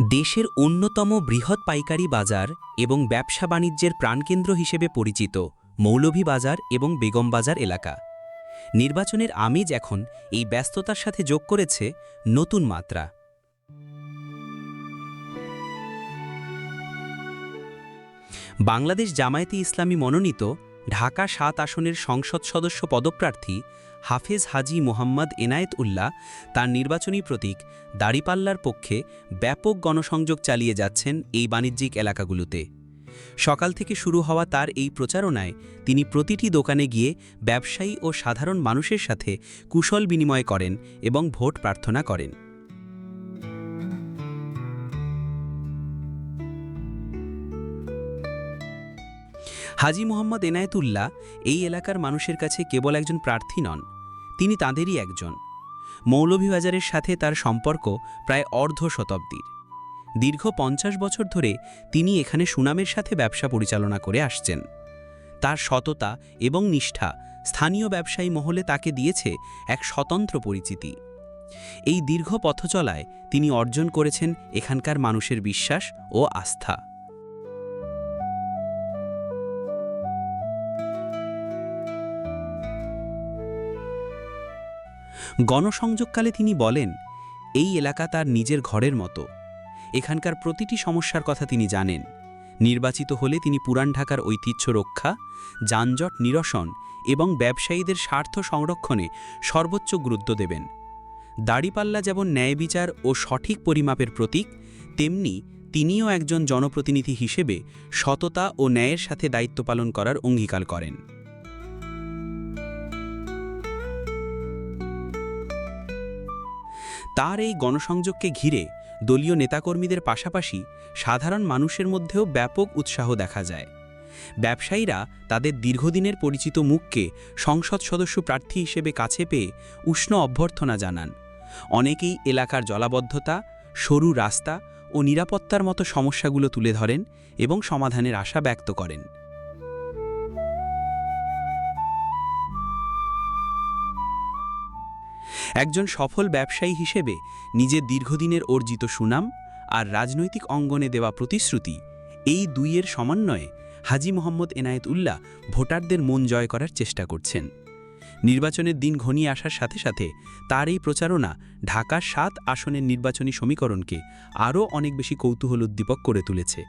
দেশের অন্যতম বৃহৎ পাইকারি বাজার এবং ব্যবসা বাণিজ্যের প্রাণকেন্দ্র হিসেবে পরিচিত মৌলভীবাজার এবং বেগমবাজার এলাকা। নির্বাচনের আমেজ এখন এই ব্যস্ততার সাথে যোগ করেছে নতুন মাত্রা। বাংলাদেশ জামায়াতে ইসলামী মনোনীত ঢাকা সাত আসনের সংসদ সদস্য পদপ্রার্থী হাফেজ হাজি মোহাম্মদ এনায়েত উল্লাহ তার নির্বাচনী প্রতীক দাড়িপাল্লার পক্ষে ব্যাপক গণসংযোগ চালিয়ে যাচ্ছেন এই বাণিজ্যিক এলাকাগুলোতে। সকাল থেকে শুরু হওয়া তার এই প্রচারণায় তিনি প্রতিটি দোকানে গিয়ে ব্যবসায়ী ও সাধারণ মানুষের সাথে কুশল বিনিময় করেন এবং ভোট প্রার্থনা করেন। হাজি মোহাম্মদ এনায়েতুল্লাহ এই এলাকার মানুষের কাছে কেবল একজন প্রার্থী নন, তিনি তাঁদেরই একজন। মৌলভীবাজারের সাথে তার সম্পর্ক প্রায় অর্ধ শতাব্দীর। দীর্ঘ পঞ্চাশ বছর ধরে তিনি এখানে সুনামের সাথে ব্যবসা পরিচালনা করে আসছেন। তার সততা এবং নিষ্ঠা স্থানীয় ব্যবসায়ী মহলে তাকে দিয়েছে এক স্বতন্ত্র পরিচিতি। এই দীর্ঘ পথচলায় তিনি অর্জন করেছেন এখানকার মানুষের বিশ্বাস ও আস্থা। গণসংযোগকালে তিনি বলেন, এই এলাকা তার নিজের ঘরের মতো। এখানকার প্রতিটি সমস্যার কথা তিনি জানেন। নির্বাচিত হলে তিনি পুরান ঢাকার ঐতিহ্য রক্ষা, যানজট নিরসন এবং ব্যবসায়ীদের স্বার্থ সংরক্ষণে সর্বোচ্চ গুরুত্ব দেবেন। দাড়িপাল্লা যেমন ন্যায় বিচার ও সঠিক পরিমাপের প্রতীক, তেমনি তিনিও একজন জনপ্রতিনিধি হিসেবে সততা ও ন্যায়ের সাথে দায়িত্ব পালন করার অঙ্গীকার করেন। তার এই গণসংযোগকে ঘিরে দলীয় নেতাকর্মীদের পাশাপাশি সাধারণ মানুষের মধ্যেও ব্যাপক উৎসাহ দেখা যায়। ব্যবসায়ীরা তাদের দীর্ঘদিনের পরিচিত মুখকে সংসদ সদস্য প্রার্থী হিসেবে কাছে পেয়ে উষ্ণ অভ্যর্থনা জানান। অনেকেই এলাকার জলাবদ্ধতা, সরু রাস্তা ও নিরাপত্তার মতো সমস্যাগুলো তুলে ধরেন এবং সমাধানের আশা ব্যক্ত করেন। একজন সফল ব্যবসায়ী হিসেবে নিজের দীর্ঘদিনের অর্জিত সুনাম আর রাজনৈতিক অঙ্গনে দেওয়া প্রতিশ্রুতি, এই দুইয়ের সমন্বয়ে হাজি মোহাম্মদ এনায়েত উল্লাহ ভোটারদের মন জয় করার চেষ্টা করছেন। নির্বাচনের দিন ঘনিয়ে আসার সাথে সাথে তার এই প্রচারণা ঢাকা সাত আসনের নির্বাচনী সমীকরণকে আরও অনেক বেশি কৌতূহল উদ্দীপক করে তুলেছে।